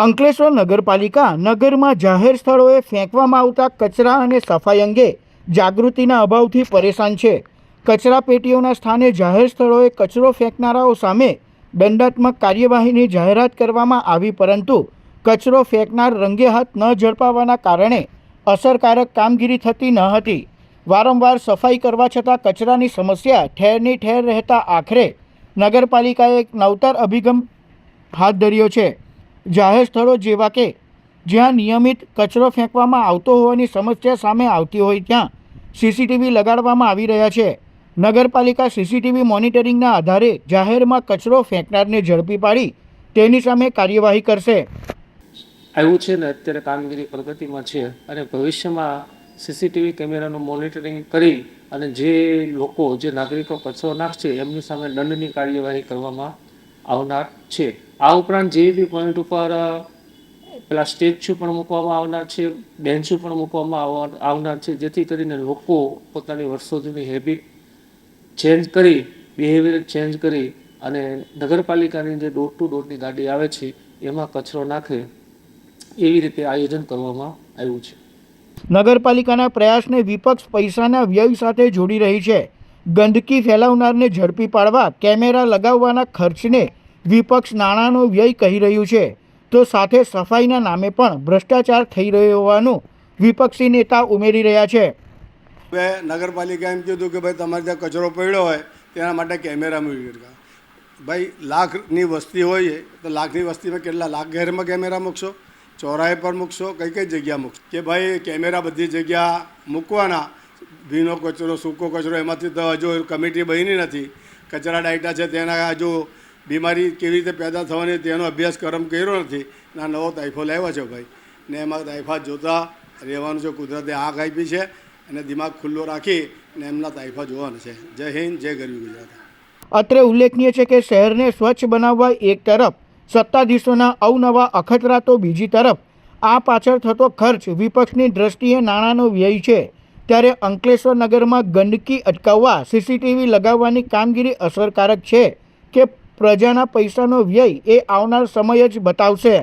અંકલેશ્વર નગરપાલિકા નગરમાં જાહેર સ્થળોએ ફેંકવામાં આવતા કચરા અને સફાઈ અંગે જાગૃતિના અભાવથી પરેશાન છે. કચરા પેટીઓના સ્થાને જાહેર સ્થળોએ કચરો ફેંકનારાઓ સામે દંડાત્મક કાર્યવાહીની જાહેરાત કરવામાં આવી પરંતુ કચરો ફેંકનાર રંગે હાથ ન ઝડપાવાના કારણે અસરકારક કામગીરી થતી ન હતી. વારંવાર સફાઈ કરવા છતાં કચરાની સમસ્યા ઠેરની ઠેર રહેતા આખરે નગરપાલિકાએ એક નવતર અભિગમ હાથ ધર્યો છે. જાહેર સ્થળો જેવા કે જ્યાં નિયમિત કચરો ફેંકવામાં આવતો હોવાની સમસ્યા સામે આવતી હોય ત્યાં સીસીટીવી લગાડવામાં આવી રહ્યા છે. નગરપાલિકા સીસીટીવી મોનિટરિંગના આધારે જાહેરમાં કચરો ફેંકનારને ઝડપી પાડી તેની સામે કાર્યવાહી કરશે. આવ્યું છે ને, અત્યારે કામગીરી પ્રગતિમાં છે અને ભવિષ્યમાં સીસીટીવી કેમેરાનું મોનિટરિંગ કરી અને જે લોકો, જે નાગરિકો કચરો નાખશે, એમની સામે દંડની કાર્યવાહી કરવામાં આવનાર છે. આ ઉપરાંત જે બી પોઈન્ટ ઉપર પેલા સ્ટેચ્યુ પણ મૂકવામાં આવનાર છે બેન્ચો પણ મૂકવામાં આવનાર છે, જેથી કરીને લોકો પોતાની વર્ષો જૂની હેબિટ ચેન્જ કરી બિહેવિયર ચેન્જ કરી અને નગરપાલિકાની જે ડોર ટુ ડોરની ગાડી આવે છે, એમાં કચરો નાખે એવી રીતે આયોજન કરવામાં આવ્યું છે. નગરપાલિકાના પ્રયાસને વિપક્ષ પૈસાના વ્યય સાથે જોડી રહી છે. ગંદકી ફેલાવનારને ઝડપી પાડવા, કેમેરા લગાવવાના ખર્ચને વિપક્ષ નાણાંનો વ્યય કહી રહ્યું છે. તો સાથે સફાઈના નામે પણ ભ્રષ્ટાચાર થઈ રહ્યો હોવાનું વિપક્ષી નેતા ઉમેરી રહ્યા છે. હવે નગરપાલિકા એમ કીધું કે ભાઈ તમારે ત્યાં કચરો પડ્યો હોય, તેના માટે કેમેરા મૂકી. ભાઈ, લાખની વસ્તી હોય, તો લાખની વસ્તીમાં કેટલા લાખ ઘેરમાં કેમેરા મૂકશો? ચોરાહે પર મૂકશો? કઈ કઈ જગ્યા મૂકશો? કે ભાઈ, કેમેરા બધી જગ્યા મૂકવાના. ભીનો કચરો, સૂકો કચરો, એમાંથી તો હજુ કમિટી બની નથી. કચરા ડાયટા છે, તેના હજુ બીમારી કેવી રીતે પેદા થવાની તેનો અભ્યાસક્રમ કર્યો નથી. ના, નવો તાઇફો લાવ્યો છે ભાઈ. ને એમાં તાઇફા જોતા રહેવાનું છે, કુદરતે આંખ આપી છે અને દિમાગ ખુલ્લો રાખી ને એમના તાઇફા જોવાના છે. જય હિન્દ, જય ગરવી ગુજરાત. અત્રે ઉલ્લેખનીય છે કે શહેરને સ્વચ્છ બનાવવા એક તરફ, સત્તાધીશોના અવનવા અખતરા તો બીજી તરફ, આ પાછળ થતો ખર્ચ વિપક્ષની દ્રષ્ટિએ નાણાંનો વ્યય છે. ત્યારે અંકલેશ્વર નગરમાં ગંદકી અટકાવવા સીસીટીવી લગાવવાની કામગીરી અસરકારક છે કે પ્રજાના પૈસાનો વ્યય એ આવનાર સમય જ બતાવશે.